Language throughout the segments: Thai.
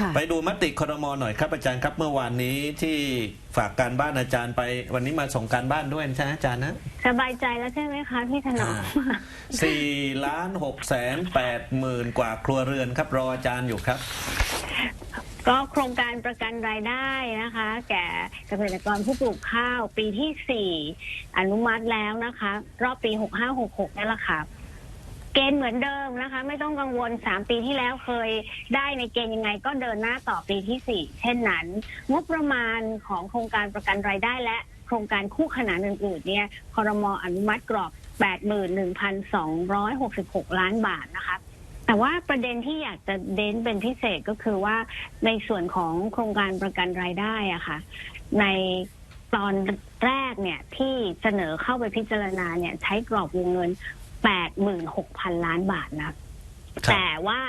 ค่ะไปดูมติครมหน่อยครับอาจารย์ครับเมื่อวานนี้ที่ฝากการบ้านอาจารย์ไปวันนี้มาส่งการบ้านด้วยใช่ไหมอาจารย์นะสบายใจแล้วใช่ไหมคะพี่ถนอมสี่ล้านหกแสนแปดหมื่นกว่าครัวเรือนครับรออาจารย์อยู่ครับก็โครงการประกันรายได้นะคะ แก่เกษตรกรผู้ปลูกข้าวปีที่สี่อนุมัติแล้วนะคะ รอบปีหกห้าหกหกนี่แหละค่ะ เกณฑ์เหมือนเดิมนะคะ ไม่ต้องกังวลสามปีที่แล้วเคยได้ในเกณฑ์ยังไงก็เดินหน้าต่อปีที่สี่เช่นนั้น งบประมาณของโครงการประกันรายได้และโครงการคู่ขนานอื่นๆเนี่ยคอรมออนุมัติกรอบ 81,266 ล้านบาทนะคะแต่ว่าประเด็นที่อยากจะเน้นเป็นพิเศษก็คือว่าในส่วนของโครงการประกันรายได้อะค่ะ ในตอนแรกเนี่ยที่เสนอเข้าไปพิจารณาเนี่ยใช้กรอบวงเงิน 86,000ล้านบาทนะ ครับ แต่ว่า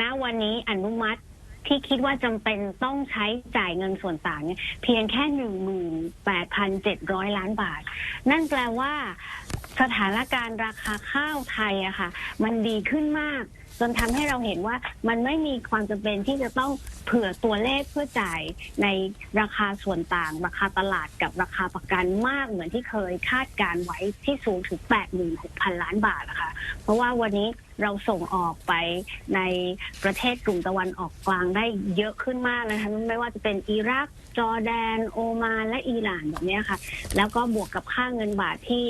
ณวันนี้อนุมัติที่คิดว่าจำเป็นต้องใช้จ่ายเงินส่วนต่างเนี่ยเพียงแค่หนึ่งหมื่นแปดพันเจ็ดร้อยล้านบาท นั่นแปลว่า สถานการณ์ราคาข้าวไทยอะค่ะ มันดีขึ้นมาก จนทำให้เราเห็นว่ามันไม่มีความจำเป็นที่จะต้องเผื่อตัวเลขเพื่อจ่ายในราคาส่วนต่าง ราคาตลาดกับราคาประกันมากเหมือนที่เคยคาดการไว้ที่สูงถึง 86,000 ล้านบาทนะคะ เพราะว่าวันนี้เราส่งออกไปในประเทศกลุ่มตะวันออกกลางได้เยอะขึ้นมากนะคะไม่ว่าจะเป็นอิรัก จอร์แดน โอมานและอิหร่านแบบเนี้ยค่ะ แล้วก็บวกกับค่าเงินบาทที่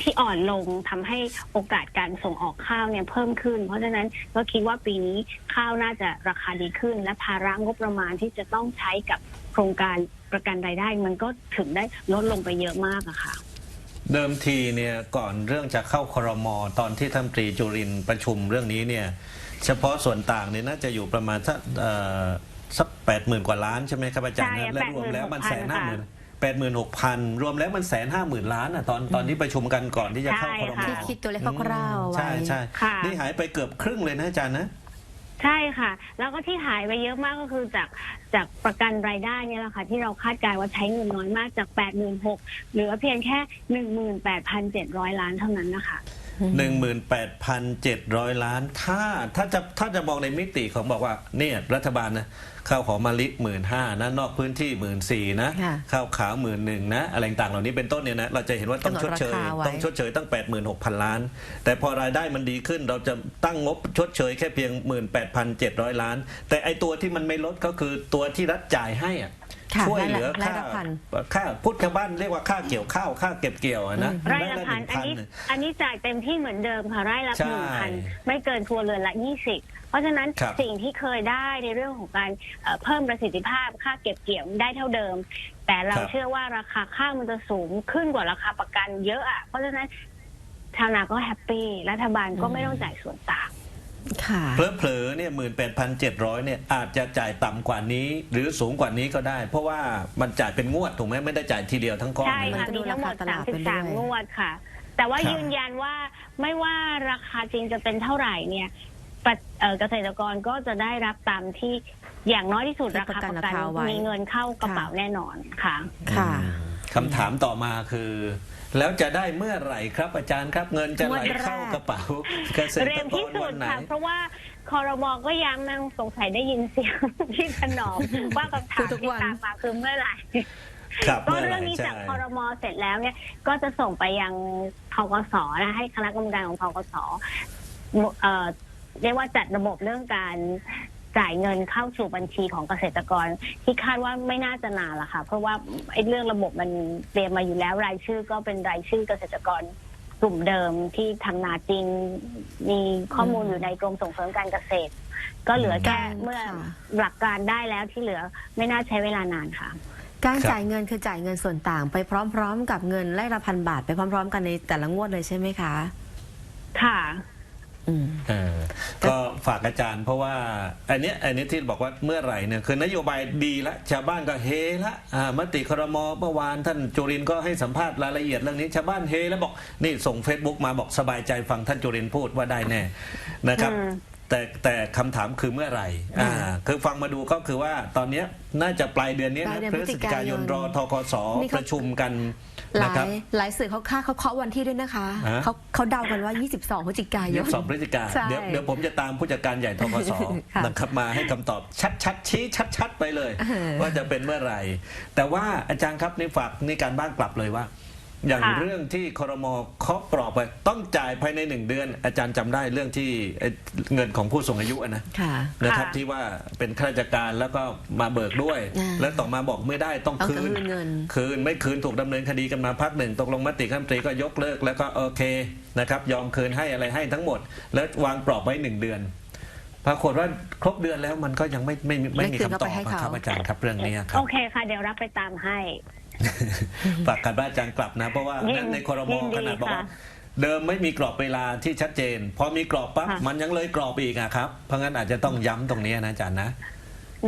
ที่อ่อนลงทำให้โอกาสการส่งออกข้าวเนี่ยเพิ่มขึ้น เพราะฉะนั้นก็คิดว่าปีนี้ข้าวน่าจะราคาดีขึ้น และภาระงบประมาณที่จะต้องใช้กับโครงการประกันรายได้ มันก็ถึงได้ลดลงไปเยอะมากอะค่ะ เดิมทีเนี่ยก่อนเรื่องจะเข้าครมตอนที่ท่านตรีจุรินทร์ประชุมเรื่องนี้เนี่ยเฉพาะส่วนต่างเนี่ยน่าจะอยู่ประมาณสักเอ่อสักแปดหมื่นกว่าล้านใช่ไหมครับอาจารย์ใช่นะและรวมแล้วมันแสนห้าหมื่น 86,000แปดหมื่นหกพันรวมแล้วมันแสนห้าหมื่นล้านอะตอนตอนที่ประชุมกันก่อนที่จะเข้าใช่ครมค่ะที่คิดตัวเลขคร่าวๆเอาไว้ใช่ใช่ค่ะ นี่หายไปเกือบครึ่งเลยนะอาจารย์นะ ใช่ค่ะ แล้วก็ที่หายไปเยอะมากก็คือจากจากประกันรายได้เนี่ยแหละค่ะ ที่เราคาดการณ์ว่าใช้เงินน้อยมากจาก 8 6 0 0 0เหลือเพียงแค่ 18,700 ล้านเท่านั้นนะคะ 18,700 ล้าน ถ้าถ้าจะถ้าจะมองในมิติของบอกว่าเนี่ยรัฐบาลนะข้าวหอมมะลิหมื่นห้านะ นอกพื้นที่หมื่นสี่นะค่ะข้าวขาวหมื่นหนึ่งนะ อะไรต่างๆเหล่านี้เป็นต้นเนี่ยนะเราจะเห็นว่าต้องกำหนดชดเชยราคาไว้ต้องชดเชยตั้ง 86,000 ล้าน แต่พอรายได้มันดีขึ้นเราจะตั้งงบชดเชยแค่เพียง 18,700 ล้าน แต่ไอตัวที่มันไม่ลดก็คือตัวที่รัฐจ่ายให้อะค่ะ ช่วยเหลือไร่ค่าละพันค่าพูดชาวบ้านเรียกว่าค่าเกี่ยวข้าวค่าเก็บเกี่ยวอะนะไร่ด้ละพันหงอันนี้น่ะอันนี้จ่ายเต็มที่เหมือนเดิมค่ะไร่ละใช่หนึ่งพันไม่เกินครัวเรือนละยี่สิบเพราะฉะนั้นครับสิ่งที่เคยได้ในเรื่องของการเอ่อเพิ่มประสิทธิภาพค่าเก็บเกี่ยวได้เท่าเดิม แต่เราเชื่อว่าราคาข้าวมันจะสูงขึ้นกว่าราคาประกันเยอะอะเพราะฉะนั้นชาวนาก็แฮปปี้รัฐบาลก็ไม่ต้องจ่ายส่วนต่าง ค่ะเผลอๆเนี่ยหมื่นแปดพันเจ็ดร้อยเนี่ยอาจจะจ่ายต่ำกว่านี้ หรือสูงกว่านี้ก็ได้ เพราะว่ามันจ่ายเป็นงวดถูกไหมไม่ได้จ่ายทีเดียวทั้งก้อนใช่นะค่ะมันจะดูมีทั้งหมดราคาตลาดไปด้วย33งวดค่ะ แต่ว่าครับยืนยันว่าไม่ว่าราคาจริงจะเป็นเท่าไหร่เนี่ยปะเอ่อเกษตรกรก็จะได้รับตามที่อย่างน้อยที่สุดที่ราคาประกันประกันราคาไว้มีเงินเข้ากระเป๋าค่ะแน่นอนค่ะค่ะ คำถามต่อมาคือ แล้วจะได้เมื่อไหร่ครับอาจารย์ครับเงินจะไหลเข้ากระเป๋าเกษตเร็รวกที่รสุวัดนไหน ค่ะเพราะว่าคอรมอก็ย้ำนะสงสัยได้ยินเสียง ที่ถนอมว่าคำถามทุกที่วันตามมาคือเมื่อไหร่ ครับก็เมื่อไหเรื่ร่องนี้ใช่จากคอรมอเสร็จแล้วเนี่ย ก็จะส่งไปยังทกสนะให้คณะกรรมการของทกสเอ่อเรียกว่าจัดระบบเรื่องการ จ่ายเงินเข้าสู่บัญชีของเกษตรกร ที่คาดว่าไม่น่าจะนานละค่ะ เพราะว่าไอ้เรื่องระบบมันเตรียมมาอยู่แล้วรายชื่อก็เป็นรายชื่อเกษตรกรกลุ่มเดิมที่ทำนาจริง มีข้อมูลอยู่ในกรมส่งเสริมการเกษตร ก็เหลือแค่การเมื่อค่ะหลักการได้แล้วที่เหลือไม่น่าใช้เวลานานค่ะการครับจ่ายเงินคือจ่ายเงินส่วนต่างไปพร้อม ๆ กับเงินไร่ละพันบาท ไปพร้อม ๆ กันในแต่ละงวดเลยใช่ไหมคะ ค่ะอืมเออก็ ฝากอาจารย์ เพราะว่าอันเนี้ยอันนี้ที่บอกว่าเมื่อไหร่เนี่ยคือนโยบายดีละชาวบ้านก็เฮละอ่ามติครมเมื่อวานท่านจุรินทร์ก็ให้สัมภาษณ์รายละเอียดเรื่องนี้ชาวบ้านเฮแล้วบอกนี่ส่ง Facebook มาบอกสบายใจฟังท่านจุรินทร์พูดว่าได้แน่นะครับอืมแต่แต่คำถามคือเมื่อไหร่อ่าคือฟังมาดูก็คือว่าตอนเนี้ยน่าจะปลายเดือนนี้ปลานะยเดือนพฤศจิกายนพฤศจิกายนรอทกสนี่เขาประชุมกัน หนะลาครับยหลายสื่อเขาคาดเขาเคาะวันที่ด้วยนะคะฮะ เขาเขาเดากันว่า 22พฤศจิกายยี่นสิบสองพฤศจิกาใช่เดี๋ยวเดี๋ยวผมจะตามผู้จัดการใหญ่ทกสค่ะนะครับมาให้คำตอบชัดๆชี้ชัด ๆ ไปเลย เออ ว่าจะเป็นเมื่อไหร่ แต่ว่าอาจารย์ครับนี่ฝากนี่การบ้านกลับเลยว่า อย่างค่ะ เรื่องที่ครมเคาะกรอบไปต้องจ่ายภายในหนึ่งเดือน อาจารย์จำได้เรื่องที่เอ่อเงินของผู้สูงอายุอะนะค่ะ นะครับค่ะ ที่ว่าเป็นข้าราชการแล้วก็มาเบิกด้วย อ่าแล้วต่อมาบอกไม่ได้ต้องต้องคืนคืนเงิน คืนไม่คืนถูกดำเนินคดีกันมาพักหนึ่งตกลงมติคณะรัฐมนตรีก็ยกเลิกแล้วก็โอเคนะครับยอมคืนให้อะไรให้ทั้งหมด แล้ววางกรอบไว้หนึ่งเดือน ปรากฏว่าครบเดือนแล้วมันก็ยังไม่ไม่ไม่ไม่มีไม่คืนคำตอบก็ไปให้อะเขาครับอาจารย์ครับเรื่องนี้ครัโอบเคค่ะ เดี๋ยวรับไปตามให้ ฝากการบ้านอาจารย์กลับนะ เพราะว่ายินในครมยินดีขนาดบอกว่าค่ะเดิมไม่มีกรอบเวลาที่ชัดเจน พอมีกรอบปั๊บค่ะมันยังเลยกรอบอีกอะครับ เพราะงั้นอาจจะต้องย้ำตรงนี้นะอาจารย์นะ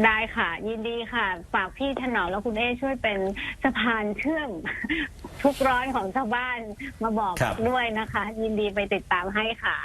ได้ค่ะ ยินดีค่ะ ฝากพี่ถนอมและคุณเอช่วยเป็นสะพานเชื่อมทุกร้อนของชาวบ้านมาบอกครับด้วยนะคะ ยินดีไปติดตามให้ค่ะ